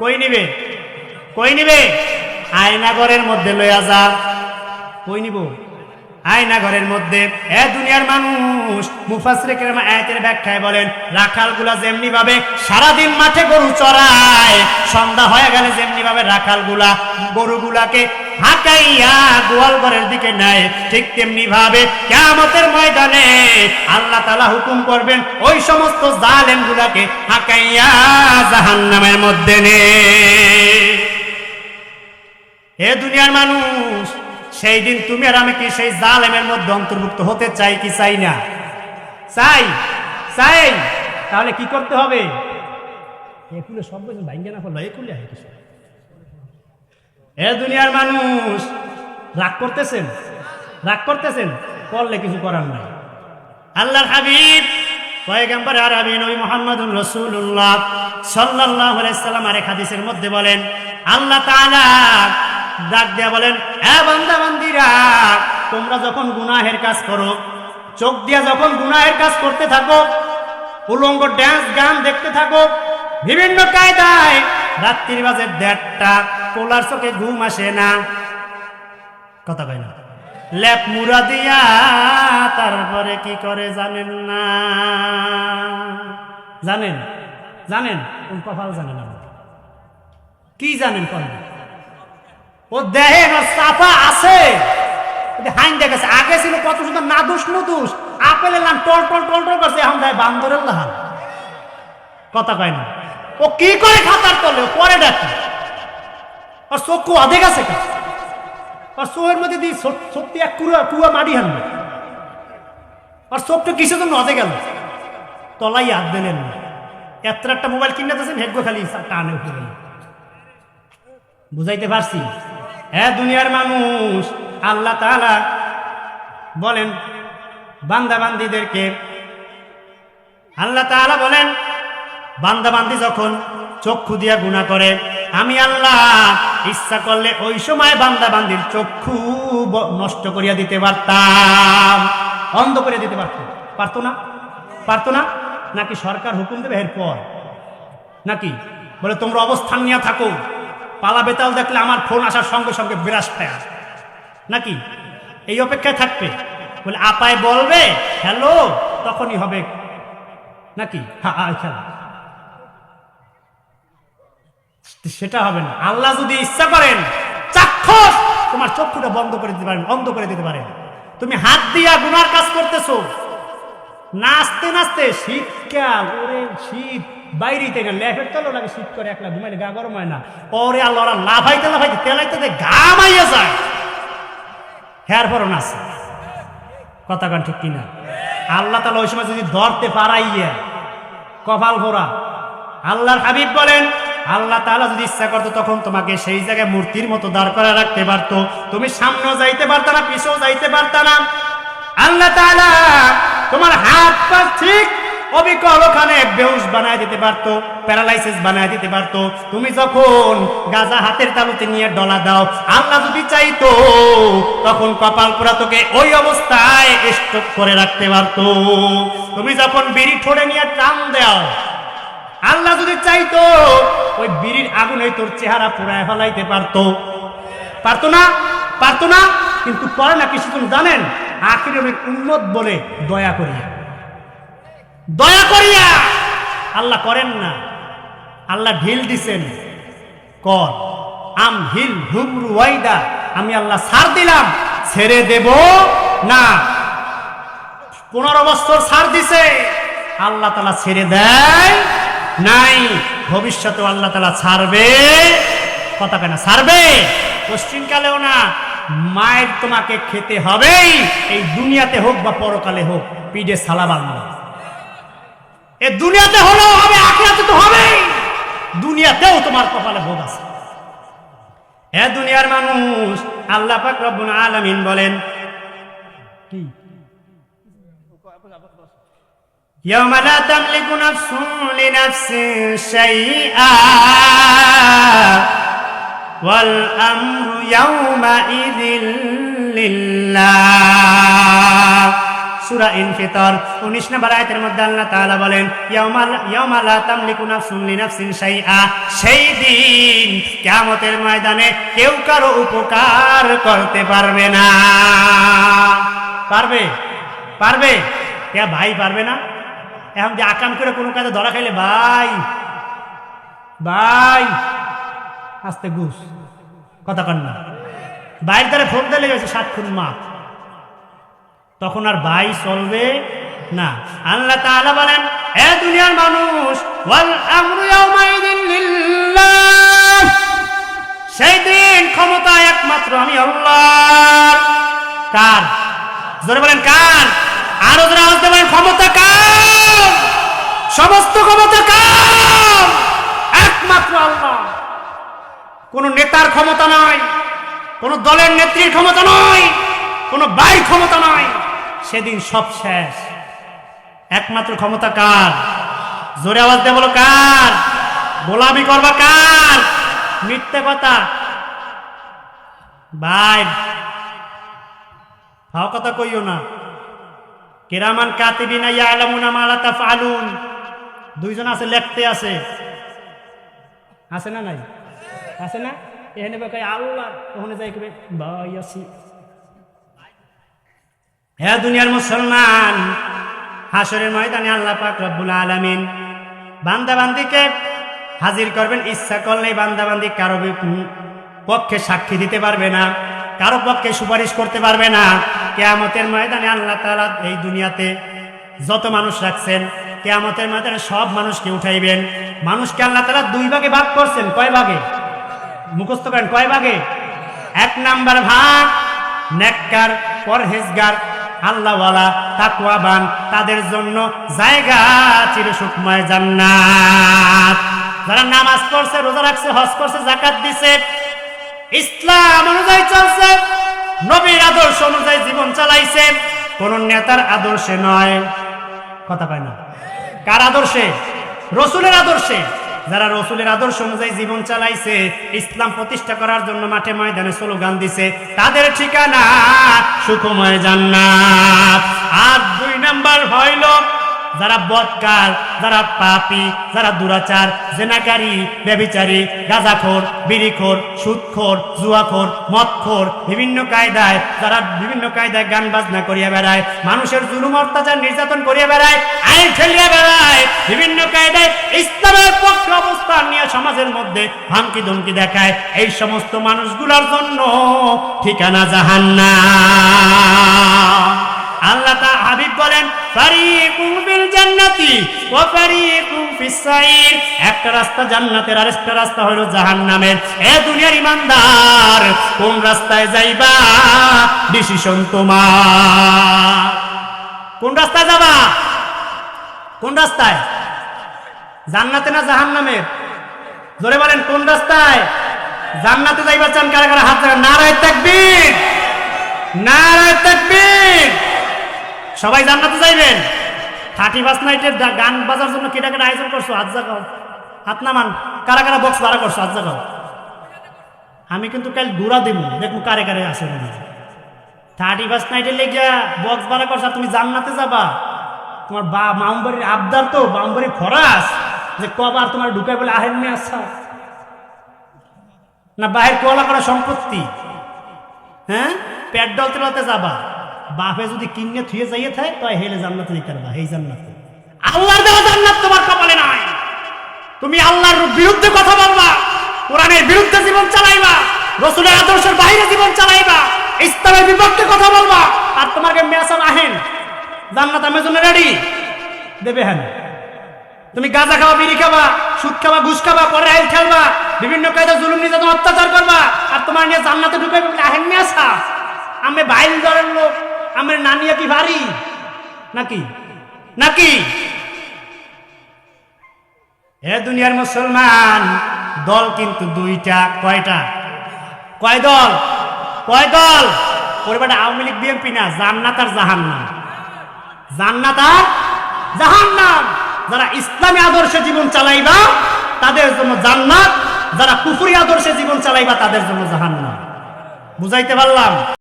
কই নিবে? কই নিবে? আয়নাগরের মধ্যে লইয়া যা। কই নিব? আয়নাঘরের মধ্যে। এ দুনিয়ার মানুষ মুফাসরে কেরাম আয়াতের ব্যাখ্যায় বলেন, রাখালগুলা যেমনি ভাবে সারাদিন মাঠে গরু চড়ায়, সন্ধ্যা হয়ে গেলে যেমনি ভাবে রাখালগুলা গরুগুলাকে হাঁকাইয়া গোয়াল ঘরের দিকে নেয়। ঠিক তেমনি ভাবে কেয়ামতের ময়দানে আল্লাহ তালা হুকুম করবেন, ওই সমস্ত জালেম গুলাকে হাঁকাইয়া জাহান্নামের মধ্যে নে। হে দুনিয়ার মানুষ, সেই দিন তুমি আর আমি কি সেই জালেমের মধ্যে অন্তর্ভুক্ত হতে চাই কি চাই না? চাই চাই। তাহলে কি করতে হবে? একুলে সব বছর ভাঙ্গে না করল আয় কিছু? এ দুনিয়ার মানুষ, রাগ করতেছেন? রাগ করতেছেন? করলে কিছু করার নাই। আল্লাহর হাবিব, পয়গম্বর আরবি নবী মোহাম্মদুর রসুল্লাহ সাল্লাহ সাল্লাম আরেক হাদিসের মধ্যে বলেন, আল্লাহ তাআলা ডাক দেয়া বলেন, এ বান্দা, বান্দিরা, তোমরা যখন গুনাহের কাজ করো, চোখ দিয়া যখন গুনাহের কাজ করতে থাকো, উলঙ্গ ড্যান্স গান দেখতে থাকো, বিভিন্ন কায়দায় রাত্রির বাজে দেড়টা পোলার চোখে ঘুম আসে না। কথা কয় না। লেপ মুড়া দিয়া তারপরে কি করে জানেন না? জানেন? জানেন? কোন কপাল জানেন? কি জানেন কোন ও দেহে চাপা আছে। হাইন দেখেছে আগে ছিল কত সুন্দর নাদুস নুদুস। আপেলের লাম টল টল টল টল করছে। এখন দেয় বান্দরের লাহান কথা কয় না। ও কি করে খাতার তলে? আর চক্ষু অধেক আছে আর চোখের মধ্যে দিয়ে সত্যি এক কুয়া কুয়া মাটি হানবে আর চোখটা কিসের জন্য অধে গেল তলাই হাত দিলেন না এত একটা মোবাইল কিনে দিয়েছেন হেগ্য খালি টানে উঠে বুঝাইতে পারছি হ্যাঁ দুনিয়ার মানুষ আল্লাহ তাআলা বলেন বান্দা বান্দিদেরকে আল্লাহ তাআলা বলেন বান্দা বান্দি যখন চক্ষু দিয়া গুণা করে আমি আল্লাহ ইচ্ছা করলে ওই সময় বান্দা বান্দির চক্ষু নষ্ট করিয়া দিতে পারতাম। অন্ধ করিয়া দিতে পারত। পারতো না? পারতো না? নাকি সরকার হুকুম দেবে এরপর? নাকি? বলে তোমরা অবস্থান নিয়ে থাকো। পালা বেতাল দেখলে আমার ফোন আসার সঙ্গে সঙ্গে বিরাস পায়। নাকি? এই অপেক্ষায় থাকবে। বলে আপায় বলবে হ্যালো তখনই হবে। নাকি? হ্যাঁ, খেলা। সেটা হবে না। আল্লাহ যদি ইচ্ছা করেন, চাক্ষুষ, তোমার চক্ষুটা বন্ধ করে দিতে পারেন, অন্ধ করে দিতে পারেন। তুমি হাত দিয়া গুনার কাজ করতেছো। নাচতে নাচতে শীতকাল ওরে শীত, বাইরে না লেফের তলে লাগে শীত করে, একলা ঘুমাইলে গা গরম হয় না। ওরে আল্লাহ লাফাইতে লাফাইতে তেলাইতে তে ঘাম আইয়া যায়। হ্যার পরও নাচে। কথা কান ঠিক কিনা? আল্লাহ তালা ওই সময় যদি ধরতে পারাইয়া, কপাল ভরা আল্লাহর হাবিব বলেন আল্লাহ তাআলা যদি ইচ্ছা করতো, তখন তোমাকে সেই জায়গায় মূর্তির মতো দাঁড় করা রাখতে পারতো। তুমি সামনেও যাইতে পারতা না, পিছেও যাইতে পারতা না। আল্লাহ তাআলা তোমার হাত পা ঠিক অবিকল ওখানে বেহুশ বানায় দিতে পারতো, প্যারালাইসিস বানায় দিতে পারতো। তুমি যখন গাজা হাতের তালুতে নিয়ে ডলা দাও, আল্লাহ যদি চাইতো, তখন কপাল পোড়া তোকে ওই অবস্থায় স্টক করে রাখতে পারতো। তুমি যখন বিড়ি ঠোঁটে নিয়ে টান দাও, আল্লাহ যদি চাইতো ওই বিড়ির আগুনে তোর চেহারা পুরায় ফেলাইতে পারতো। পারতো না? পারতো না? কিন্তু করে না কিছু তুমি জানেন আখির উন্নত বলে দয়া করিয়া। দয়া করিয়া! আল্লাহ করেন না। আল্লাহ ঢিল দিছেন। কর। আম হিল হুমরু ওয়াইদা। আমি আল্লাহ সার দিলাম। ছেড়ে দেব না। পনেরো বছর সার দিছে। আল্লাহ তালা ছেড়ে দেয়। নাই। ভবিষ্যতে আল্লাহ তালা ছাড়বে। কথা কেনা ছাড়বে। পশ্চিমকালেও না, মায়ের তোমাকে খেতে হবেই। এই দুনিয়াতে হোক বা পরকালে হোক, পিঠে সালা বাঁধবে। এ দুনিয়াতে হলেও হবে, আখিরাতে তো হবেই। দুনিয়াতেও তোমার কপালে ভোগ আছে। এ দুনিয়ার মানুষ, আল্লাহ পাক রব্বুল আলামিন বলেন, কি? يوم لا تملك نفس لنفس شيئا والأمر يومئذ لله সূরা ইনফিতর 19 নম্বর আয়াতের মধ্যে আল্লাহ তাআলা বলেন ইয়াউমাল ইয়াউমা লা তামলিকু নাফসুন লিনাফসিন শাইআ সেই দিন কিয়ামতের ময়দানে কেউ কারো উপকার করতে পারবে না পারবে পারবে কে ভাই পারবে না এখন যে আকাম করে কোনো কাজে ধরা খাইলে, ভাই ভাই, আস্তে ঘুষ। কথা কন না। বাইরের দ্বারা ফোন দিলে গেছে সাত খুন মা তখন আর ভাই চলবে না। আল্লাহ তাআলা বলেন, এ দুনিয়ার মানুষ সেই দিন ক্ষমতা একমাত্র আমি আল্লাহ। কার? জোরে বলেন, কার? আরও জোরে আওয়াজ দিয়ে বলেন ক্ষমতা সমস্ত ক্ষমতা কার? একমাত্র আল্লাহ। কোন নেতার ক্ষমতা নয় কোন দলের নেত্রীর ক্ষমতা নয় কোন বাইর ক্ষমতা নয় সেদিন সব শেষ। একমাত্র ক্ষমতা কার? জোরে আওয়াজ দিয়ে বলো কার? গোলামি করবা কার? মিথ্যে কথা। ভাই হাও কথা কইও না। কেরামান কাতিবিনা ইয়ালামুনা মা লা তাফআলুন। দুইজন আছে, লিখতে আছে। আছে না নাই? আছে না? এখানে বেকাই আল্লাহ ওখানে যাই কবে ভাই আছি হ্যাঁ দুনিয়ার মুসলমান হাসরের ময়দানে আল্লাহ পাক রব্বুল আলামিন বান্দা বান্দিকে হাজির করবেন। ইচ্ছা করলেই বান্দা বান্দি কারও পক্ষে সাক্ষী দিতে পারবে না। কারও পক্ষে সুপারিশ করতে পারবে না। কেয়ামতের ময়দানে আল্লাহ তালা এই দুনিয়াতে যত মানুষ রাখছেন, কেয়ামতের ময়দানে সব মানুষকে উঠাইবেন। মানুষকে আল্লাহ তাআলা দুই ভাগে ভাগ করছেন। কয় ভাগে? মুখস্থ করেন, কয় ভাগে? এক নাম্বার ভাগ নেককার, পরহেজগার, আল্লাহওয়ালা, তাকওয়াবান, তাদের জন্য জায়গা চিরসুখময় জান্নাত। যারা নামাজ পড়ছে, রোজা রাখছে, হজ করছে জাকাত দিছে ইসলাম অনুযায়ী চলছে, নবীর আদর্শ অনুযায়ী জীবন চালাইছে, কোন নেতার আদর্শে নয়। কথা পায় না। কার আদর্শে? রসুলের আদর্শে। যারা রসুলের আদর্শ অনুযায়ী জীবন চালাইছে, ইসলাম প্রতিষ্ঠা করার জন্য মাঠে ময়দানে স্লোগান দিছে, তাদের ঠিকানা সুখময় জান্নাত। আর দুই নাম্বার হইল যারা বদকার যারা পাপি, যারা দুরাচার, জেনাকারী ব্যবিচারী গাঁজাখোর, বিড়িখোর, সুদখোর, জুয়াখোর, মদখোর, বিভিন্ন কায়দায়, যারা বিভিন্ন কায়দায় গান বাজনা করিয়া বেড়ায়, মানুষের জুলুম, অত্যাচার, নির্যাতন করিয়া বেড়ায়, আইন ঠেলিয়া বেড়ায়, বিভিন্ন কায়দায় ইসলামের পক্ষে অবস্থান নিয়ে সমাজের মধ্যে হামকি ধমকি দেখায়, এই সমস্ত মানুষগুলোর জন্য ঠিকানা জাহান্নাম। আল্লাহ তা হাবিব বলেন, ফারিকুম ফিল জান্নাতি ওয়া ফারিকুম ফিস সাইর। একটা রাস্তা জান্নাতের আর একটা রাস্তা হলো জাহান্নামের। এ দুনিয়ার ইমানদার, কোন রাস্তায় যাইবা? ডিসিশন তোমার। কোন রাস্তায় যাবা? কোন রাস্তায়? জান্নাতে না জাহান্নামের? জোরে বলেন, কোন রাস্তায়? জান্নাতে যাইবা চান কারা কারা? হাত জাগান। নারায় তাকবীর! নারায় তাকবীর! সবাই জান্নাতে যাইবেন? থার্টি ফার্স্ট নাইটের গান বাজার জন্য কেটা কেটা আয়োজন করছ? হাত জাগাও। হাত নামান। কারা কারা বক্স ভাড়া করছ? হাত জাগাও। আমি কিন্তু কাল ঘুরা দিব দেখব কারে কারে আসে থার্টি ফার্স্ট নাইটের লেগে বক্স ভাড়া করছ তুমি জান্নাতে যাবা। তোমার বা মামবাড়ির আবদার তো মামবাড়ির ফরাস যে কবার তোমার ঢুকাই বলে, আহেন নিয়ে আসা না, বাহির কোয়ালা করা সম্পত্তি। হ্যাঁ? পেট ডলতে যাবা। বাপে যদি কিনে থুয়ে যাইয়ে থাকে তো হেলে জান্নাতে দিতে পারবা এই জান্নাতে। আল্লাহর দেওয়া জান্নাত তোমার কপালে নাই। তুমি আল্লাহর বিরুদ্ধে কথা বলবা, কোরআনের বিরুদ্ধে জীবন চালাইবা, রসুলের আদর্শের বাইরে জীবন চালাইবা, ইসলামের বিপক্ষে কথা বলবা, আর তোমাকে মেসাল আহেন। জান্নাত আমার জন্য রেডি? দেবে হ্যাঁ তুমি গাঁজা খাওয়া, বিড়ি খাবা সুদ খাবা ঘুষ খাবা পরে আইল খেলবা, বিভিন্ন কায়দা জুলুম নির্যাতন, অত্যাচার করবা, আর তোমার নিয়ে জান্নাতে ঢুকে আহেন আসা আমি বাইল ধরেন লোক। আমার নানিয়া কি ভারী নাকি? নাকি? এ দুনিয়ার মুসলমান, দল কিন্তু দুইটা, কয়টা? কয় দল? কয় দল? পরিবারটা আওয়ামী লীগ বিএনপি না, জান্নাত আর জাহান্নাম। জান্নাত আর জাহান্নাম। যারা ইসলামী আদর্শে জীবন চালাইবা, তাদের জন্য জান্নাত। যারা কুফুরি আদর্শে জীবন চালাইবা, তাদের জন্য জাহান্নাম। বুঝাইতে পারলাম?